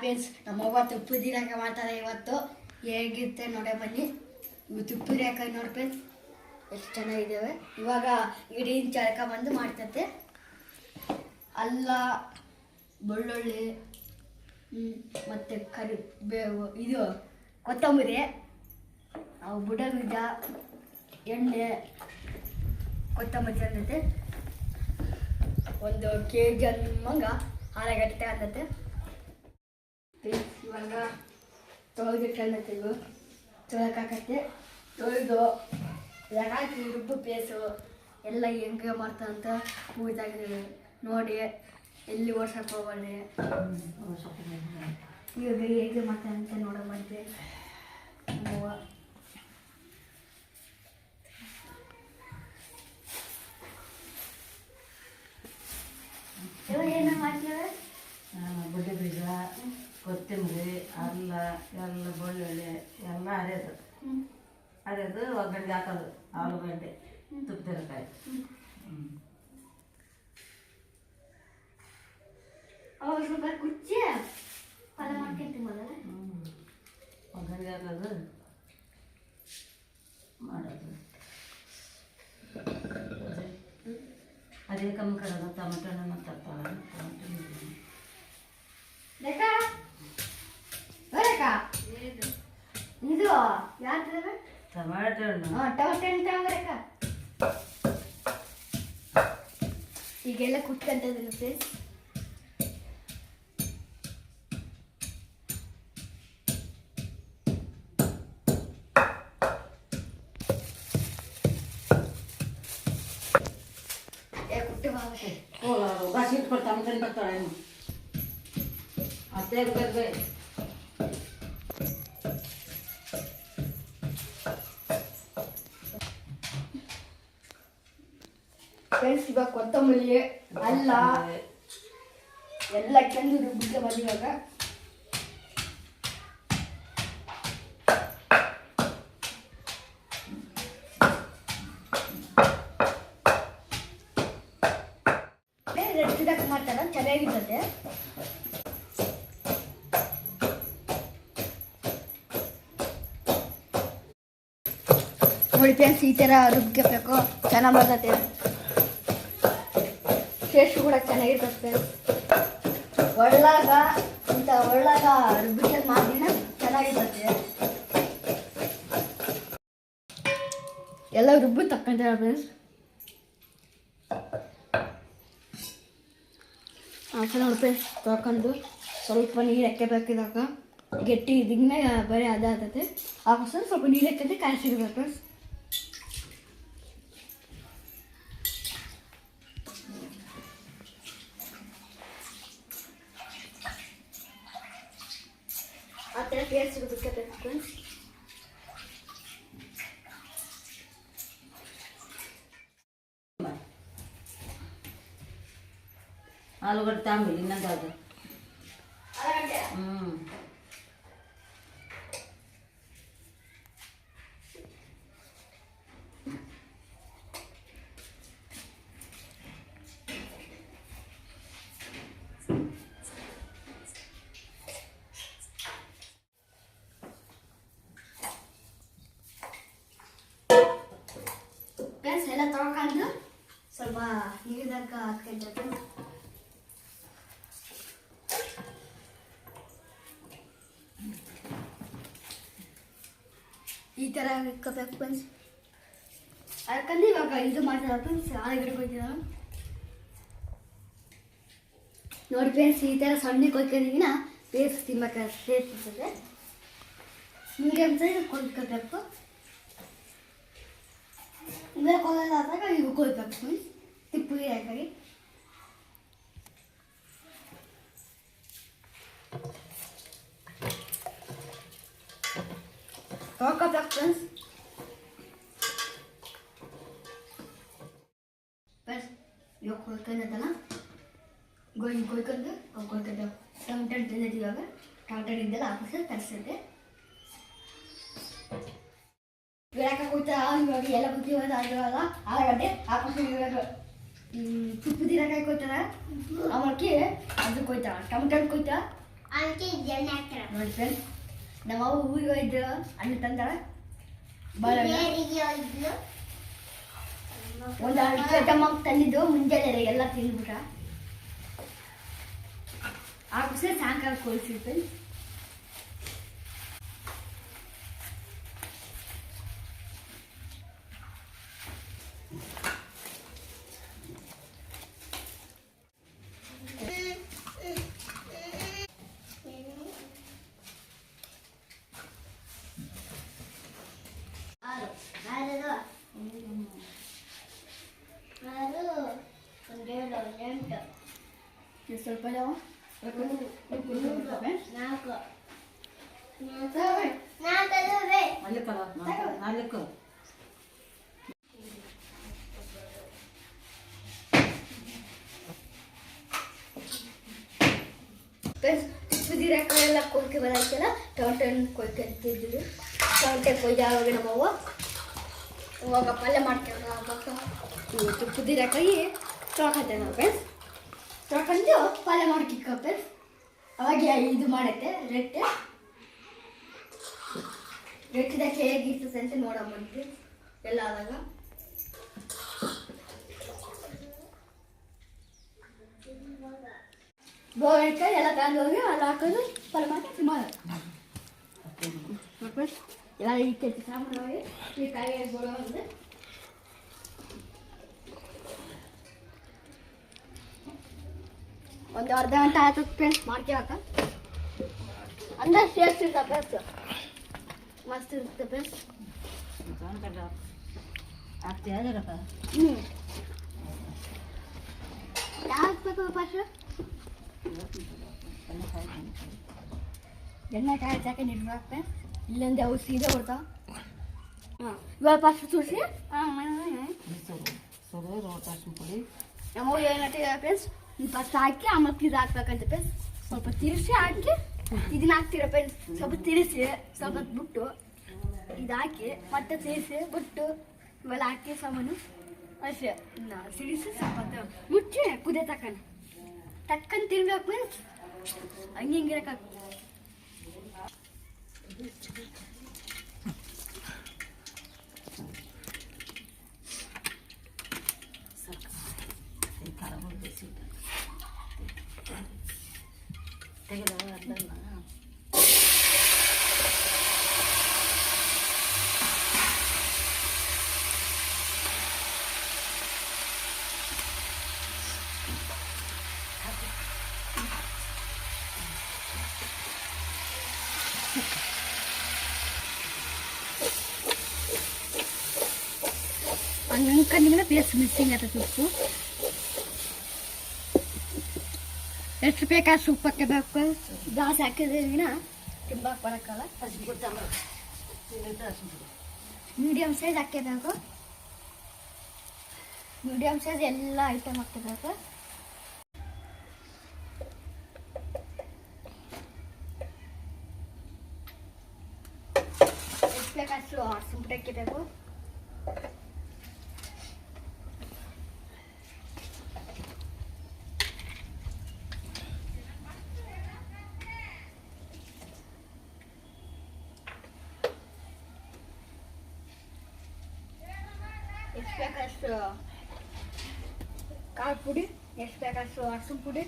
Friends, ನಮ್ಮವ್ವ ತುಪ್ಪು ದಿನಕ್ಕೆ ಮಾಡ್ತಾರೆ ಇವತ್ತು. ಹೇಗಿರುತ್ತೆ ನೋಡೇ ಬನ್ನಿ. ಇವು ತುಪ್ಪು ನೋಡಿ ಫ್ರೆಂಡ್ಸ್. ಎಷ್ಟು ಚೆನ್ನಾಗಿದ್ದಾವೆ ಇವಾಗ ಇಡೀ ಚಳಕ ಬಂದು ಮಾಡ್ತತೆ. ಅಲ್ಲ, ಬೆಳ್ಳುಳ್ಳಿ ಮತ್ತು ಕರಿ ಬೇವು ಇದು ಕೊತ್ತಂಬರಿ, ಅವು ಬುಡ ಬೀಜ ಎಣ್ಣೆ, ಕೊತ್ತಂಬರಿ ಅಂದತೆ ಒಂದು ಕೆ ಜಿ ಅನ್ನಂಗ ಆಲೂಗಡ್ಡೆ ಅಂದತೆ ಇವಾಗ ತೊಳೆದಿಟ್ಟಂದತೆ ಇವು ತೊಳಕಾಕತ್ತೆ ತೊಳೆದು ಯಾಕೆ ರುಬ್ಬು ಪೇಸು. ಎಲ್ಲ ಹೆಂಗೆ ಮಾಡ್ತಾರಂತ ಪೂಜಾಗಿ ನೋಡಿ ಎಲ್ಲಿ ಓಡ್ಸಕ್ಕೆ ಹೋಗಲಿ ಇವಾಗ ಹೇಗೆ ಮಾಡ್ತಾರಂತ ನೋಡೋ ಬಂದೆ ನಮ್ಮವ್ವ ಇವಾಗ ಏನ ಮಾಡ್ತಾರೆ ಬುಡ್ಡಿ ಬೀಜ ಕೊತ್ತಂಬರಿ ಅಲ್ಲ ಎಲ್ಲ ಬೆಳ್ಳುಳ್ಳಿ ಎಲ್ಲ ಅರೆಯೋದು ಅರೆಯೋದು ಒಗ್ಗರಣೆ ಹಾಕೋದು ಆಲೂಗಡ್ಡೆ ತುಪ್ಪದಿರಕಾಯಿ ಅವಾಗ ಸ್ವಲ್ಪ ಕುಚ್ಚಿ ಪದ ಮಾಡ್ಕೊಂತೀವಿ ಮೊದಲ. ಒಗ್ಗರಣೆ ಹಾಕೋದು ಮಾಡೋದು. ಅದೇ- ಅದೇ ಕಮ್ಮಿ ಕಡೋದು tomato ಟೊಮೆಟೊ ಹಣ್ಣು ಹಾಂ ಟೊಮೆಟೊ ಹಣ್ಣು ತಗೊಂಬರಕ್ಕ ಈಗೆಲ್ಲ ಕುಟ್ಕೊಂತದಲ್ಲ ಫ್ರೆಂಡ್ಸ್ ಕುಟ್ಟು ಬಾಬೆ ಓ ಉಗಾಸಿ ಇಟ್ಕೊಂಡು ಟೊಮೆಟೊ ಹಣ್ಣು ಬರ್ತಾಳೆ ಏನು ಅತ್ತೆ ಬೇರೆ ಇವಾಗ ಕೊತ್ತಂಬರಿ ಅಲ್ಲ. ಎಲ್ಲ ಚೆಂದ ರುಬ್ಬಿಗೆ ಬಂದಿವಾಗ ರೆಡ್ ಚೆನ್ನಾಗಿರ್ತದೆ. ಈ ಥರ ರುಬ್ಕೋಬೇಕು ಚೆನ್ನಾಗಿ ಬರ್ತದೆ. ಟೇಸ್ಟ್ ಕೂಡ ಚೆನ್ನಾಗಿರ್ತದೆ ಒಳ್ಳಾಗ ಅಂತ ಒಳ್ಳಾಗ ರುಬ್ಬಿಟ್ಟು ಮಾಡಿನ ಚೆನ್ನಾಗಿರ್ತದೆ ಎಲ್ಲ ರುಬ್ಬಿ ತಕ್ಕಂತಾರೆ ಫ್ರೆಂಡ್ಸ್. ಹಾಂ ನೋಡಿ ಫ್ರೆಂಡ್ಸ್ ತೊಳ್ಕೊಂಡು ಸ್ವಲ್ಪ ನೀರು ಬೇಕಿದಾಗ ಗಟ್ಟಿ ಇದನ್ನ ಬರೀ ಅದಾಗ್ತದೆ ಆಗೋಸ್ಕರ ಸ್ವಲ್ಪ ನೀರು ಹಾಕಿದ್ರೆ ಕಾಯಿಸಿರ್ಬೇಕು ಫ್ರೆಂಡ್ಸ್. ಆ ಥರ ಟೇಸ್ಟ್ ರುಬ್ಬಿಕೋಬೇಕು ಫ್ರೆಂಡ್ಸ್ ಆಲೂಗಡ್ಡೆ ತಾಂಬಿಡಿ ಇನ್ನೊಂದು ಅದು ಹ್ಞೂ ಫ್ರೆಂಡ್ಸ್ ಎಲ್ಲ ತೊಳ್ಕೊಂಡು ಸ್ವಲ್ಪ ನೀರಿದಾಗ ಹಾಕ್ಕೊಂಡ್ರೆ ಈ ಥರ ಇಟ್ಕೋಬೇಕು ಫ್ರೆಂಡ್ಸ್ ಯಾಕಂದ್ರೆ ಇವಾಗ ಇದು ಮಾಡ್ತಾರೆ ಫ್ರೆಂಡ್ಸ್ ಆಲೂಗಡ್ಡೆ ನೋಡಿ ಫ್ರೆಂಡ್ಸ್ ಈ ಥರ ಸಣ್ಣ ಕೊಯ್ಕೊಂಡಿಗಿನ ಪೇಸ್ಟ್ ತಿನ್ನಬೇಕು ಟೇಸ್ಟ್ ಇರ್ತದೆ ಮೀಡಿಯಮ್ ಸೈಜ್ ಕೊಯ್ಕೋಬೇಕು. ಇವೆಲ್ಲ ಕೊಯ್ದಾದಾಗ ಈಗ ಕೊಯ್ಬೇಕು ಫ್ರೆಂಡ್ಸ್ ತಿಪ್ಪು ಹಾಕಿ ತೊಳ್ಕೊಬೇಕು ಫ್ರೆಂಡ್ಸ್ ಫ್ರೆಂಡ್ಸ್ ಇವಾಗ ಕೊಯ್ಕೊಂಡದಲ್ಲ ಗೋಧಿ ಕೊಯ್ಕೊಂಡು ಅವು ಕೊಯ್ಕೊಂಡು ಟೊಮೆಟೊ ತಿಂದಿದ್ದು ಇವಾಗ ಟೊಮೆಟೊ ಇದ್ದೆಲ್ಲ ಹಾಕಿಸಿ ತರಿಸಿದ್ದೆ ಇವಾಗ ಕೊಯ್ತಾ ಇವಾಗ ಎಲ್ಲ ಬುದ್ಧಿ ಹೋದ ಆಗಿರಲ್ಲ ಆಲೂಗಡ್ಡೆ ಹಾಕೊಂಡು ತುಪ್ಪು ದಿನಕಾಯಿ ಕೊಯ್ತಾರ ಆಮೇಲೆ ಅದು ಕೊಯ್ತಾಳ ಟೊಮೆಟೊ ಕೊಯ್ತಾ? ನೋಡಿ ಫ್ರೆಂಡ್ಸ್ ನಮ್ಮ ಅವ್ವ ಊರಿಗೆ ಹೋಯ್ತು ಅಣ್ಣ ತಂದಾಳ. ಒಂದು ಅಡಿಕೆ ತಂದಿದ್ದು ಮುಂಜಾನೆ ಎಲ್ಲ ತಿಂದ್ಬಿಟ್ಟ ಆಗ ಸಾಯಂಕಾಲ ಕೊಡಿಸಿರ್ತೀನಿ ಸ್ವಲ್ಪ ಇದಾವ ನಾಲ್ಕು ನಾಲ್ಕು ಕುದಿರಕ್ಕೆಲ್ಲ ಕೊಯ್ಕೆ ಬರೋಕ್ಕೆಲ್ಲ ಟೊಮೆಟೊ ಕೊಯ್ಕೆ ಅಂತಿದ್ವಿ ಟೊಮೆಟೊ ಕೊಯ್ದು ಆವಾಗ ನಮ್ಮವ್ವ ಅವಾಗ ಪಲ್ಯ ಮಾಡ್ತೇವೆ ಆವಾಗ ಇವತ್ತು ಕುದಿರಕಾಯಿ ತೊಳ್ಕೊಂತೆ ನಾವು ಫ್ರೆಂಡ್ಸ್ ತೊಳ್ಕೊಂಡು ಪಲ್ಯ ಮಾಡ್ಕಿಕ್ಕ ಫ್ರೆಂಡ್ಸ್ ಅವಾಗ ಇದು ಮಾಡೈತೆ ರೆಟ್ಟೆ ರೆಟ್ಟಿದಕ್ಕೆ ಹೇಗಿರ್ತದೆ ಅಂತ ನೋಡಂಬಂದ್ವಿ ಎಲ್ಲ ಆದಾಗ ಬೋಗಣಿಕಾಯಿ ಎಲ್ಲ ತಗೊಂಡು ಹೋಗಿ ಅಲ್ಲಿ ಹಾಕೋದು ಪಲ್ಯ ಮಾಡಿ ಮಾಡೋದು ಮತ್ತೆ ಎಲ್ಲ ಇಟ್ಟೈತಿ ಸಾಮಾನು ಹೋಗಿ ಈ ಕಾಯಿ ಬೋಳು ಒಂದು ಅರ್ಧ ಗಂಟೆ ಆಯ್ತು ಪೇಸ್ಟ್ ಮಾಡ್ಕೊಳಕ ಅಂದ್ರೆ ಟೇಸ್ಟ್ ಇರ್ತ ಫ್ರೆಂಡ್ಸ್ ಮಸ್ತ್ ಇರುತ್ತೆ ಪೇಸ್ಟ್ ಹ್ಞೂ ಯಾವ್ದು ಬೇಕು ಫಸ್ಟ್ ಎಣ್ಣೆ ಕಾಯಿ ಹಾಕಿ ನಿಡ್ಬೇಕು ಇಲ್ಲಂದ್ರೆ ಅವು ಸೀದಾ ಬರ್ತಾವ ಹಾಂ ಇವಾಗ ಫಸ್ಟ್ ತುಳಸಿ ಹಾಂ ಸರಿ ಸೊರು ರೋಟ ಪುಡಿ ನಮ್ಮ ಏನಂటే ಫ್ರೆಂಡ್ಸ್ ಫಸ್ಟ್ ಹಾಕಿ, ಆಮೇಲೆ ಇದು ಹಾಕ್ಬೇಕಂತ ಸ್ವಲ್ಪ ತಿರ್ಸಿ ಹಾಕಿ, ಇದನ್ನ ಹಾಕ್ತೀರ ಫ್ರೆಂಡ್ಸ್ ಸ್ವಲ್ಪ ತಿರ್ಸಿ, ಸ್ವಲ್ಪ ಬಿಟ್ಟು ಇದು ಹಾಕಿ, ಮತ್ತೆ ತಿರ್ಸಿ, ಬಿಟ್ಟು ಇವೆಲ್ಲ ಹಾಕಿ ಸಾಮಾನು ಅಷ್ಟೇ. ನಾ ಸಿಡಿಸಿ ಸ್ವಲ್ಪ ಮುಚ್ಚಿ ಕುದಿ ತಕ್ಕನ. ತಕ್ಕನ್ ತಿರ್ಬೇಕು ಫ್ರೆಂಡ್ಸ್ ಹಂಗೆ 바라보겠습니다. 되게 나갔다나. അങ്ങനെ കണ്ടിങ്ങനെ പേസ് മിസ്സിങ് അത് കിട്ടും ಹಾಕಿದ್ರಿಗಿನ ತಿಂಬಕ್ಕೆ ಬರೋಕ್ಕಲ್ಲ ಹಸಿ ಕೊಡ್ತಾಂಬ ತಿನ್ನಿಟ್ಟು ಹಸಿ ಬಿಡು ಮೀಡಿಯಮ್ ಸೈಜ್ ಹಾಕಬೇಕು ಮೀಡಿಯಮ್ ಸೈಜ್ ಎಲ್ಲ ಐಟಮ್ ಹಾಕಬೇಕು ಎಷ್ಟು ಬೇಕಷ್ಟು ಸಿಂಪಲ್ ಹಾಕಿಬೇಕು ಎಷ್ಟು ಬೇಕಷ್ಟು ಖಾರ ಪುಡಿ ಎಷ್ಟು ಬೇಕಷ್ಟು ಅರಸಿನ ಪುಡಿ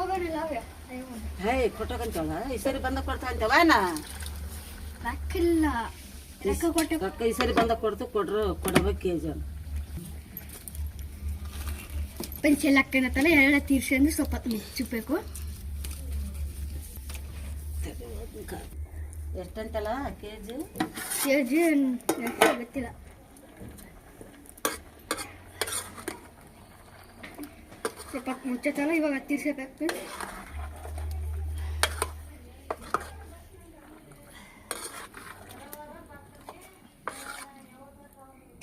ಹೂ ಈ ಸರಿ ಬಂದ ಕೊಡ್ತಾ ಅಂತೇವನ ರೊಕ್ಕಿಲ್ಲ. ರೊಕ್ಕ ಕೊಟ್ಟು ರೊಕ್ಕ ಈ ಸರಿ ಬಂದ ಕೊಡ್ತು ಕೊಡ್ರು ಕೊಡಬೇಕು ಕೆ ಜಿ ಪೆನ್ಸಿಲ್ ಹಾಕ್ಕೊಂಡತ್ತಲ್ಲ ಎಲ್ಲ ತೀರ್ಸಿ ಅಂದ್ರೆ ಸ್ವಲ್ಪ ಮುಚ್ಚಬೇಕು ಎಷ್ಟಂತಲ್ಲ ಕೆ ಜಿ ಕೆ ಜಿ ಗೊತ್ತಿಲ್ಲ. ಸ್ವಲ್ಪ ಮುಚ್ಚತ್ತಲ್ಲ ಇವಾಗ ತಿರ್ಸಬೇಕು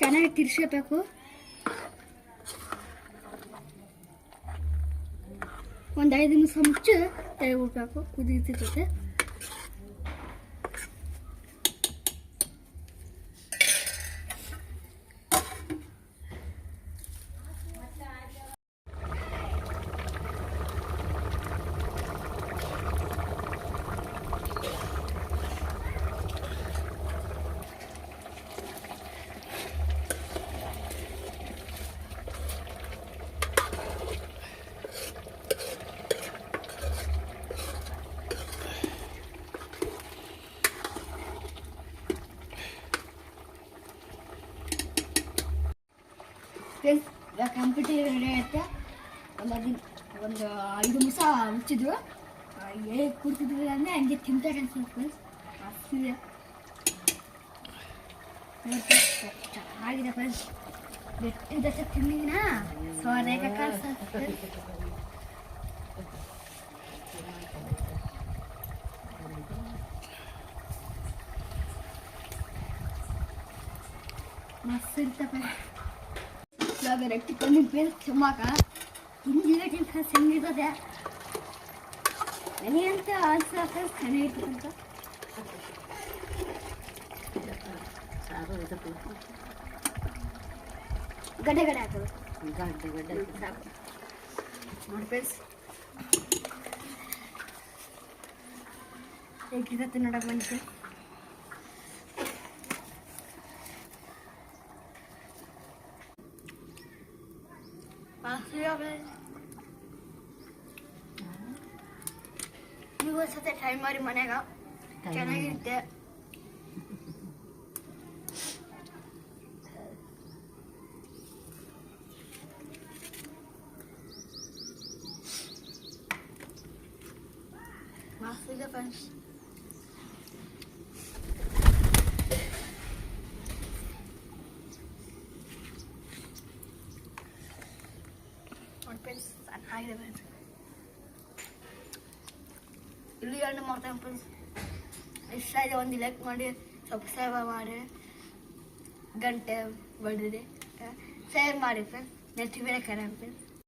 ಚೆನ್ನಾಗಿ ತಿರ್ಸಬೇಕು ಒಂದು ಐದು ನಿಮಿಷ ಮುಚ್ಚಿ ತೆಗೆದ್ಬಿಡ್ಬೇಕು ಕುದೀತಿರ್ತೈತೆ ಫ್ರೆಂಡ್ಸ್ ಇವಾಗ ಕಂಪ್ಯೂಟರ್ ರೆಡಿ ಆಯ್ತಾ ಒಂದು ದಿನ ಒಂದು ಐದು ನಿಮಿಷ ಮುಚ್ಚಿದ್ರು ಹೇಗೆ ಕೂರ್ತಿದ್ರು ಅಂದರೆ ಹಂಗೆ ತಿಂತಾರೆ ಅನ್ಸುತ್ತೆ ಫ್ರೆಂಡ್ಸ್ ಅಷ್ಟಿದೆ ನೋಡಿ friends, ಚೆನ್ನಾಗಿದೆ ಫ್ರೆಂಡ್ಸ್ ಬೆಟ್ಟಿದ ಜೊತೆ ತಿಂದಿನ ಸೋರೆಗ ಕಾಣಿಸುತ್ತೆ ಮಸ್ತ್ ಇರ್ತವೆ ಇವಾಗ ರೊಟ್ಟಿ ತಂದಿದ್ಮೇಲೆ ತಿಮ್ಮಕ ಹಿಂದಿನ ಸಂಗೀತದೆ ನನಗಂತ ಅನ್ಸಕ್ಕೆ ಚೆನ್ನಾಗಿರ್ತಂತ ಸಾರು ಗಡ್ಡೆ ಗಡ್ಡೆ ಹಾಕೋದು ಗಡ್ಡೆ ಗಡ್ಡೆ ಸಾಕು ನೋಡಿ ಫ್ರೆಂಡ್ಸ್ ಹೇಗಿರುತ್ತೆ ನೋಡಕ್ಕೆ ಬಂದಿದೆ ನೀವು ಒಂದ್ಸತಿ ಟ್ರೈ ಮಾಡಿ ಮನ್ಯಾಗ ಚೆನ್ನಾಗಿರುತ್ತೆ ಫ್ರೆಂಡ್ಸ್ ಇಲ್ಲಿ ಹಣ್ಣು ಮಾಡ್ತೇನೆ ಫ್ರೆಂಡ್ಸ್ ಇಷ್ಟ ಇದೆ, ಒಂದು ಲೈಕ್ ಮಾಡಿ ಸಬ್ಸ್ಕ್ರೈಬ್ ಮಾಡಿ. ಗಂಟೆ ಬಡಿದೆ ಶೇರ್ ಮಾಡಿ ಫ್ರೆಂಡ್ಸ್ ನೆಕ್ಸ್ಟ್ ಬೇರೆ ಕರೆ ಫ್ರೆಂಡ್ಸ್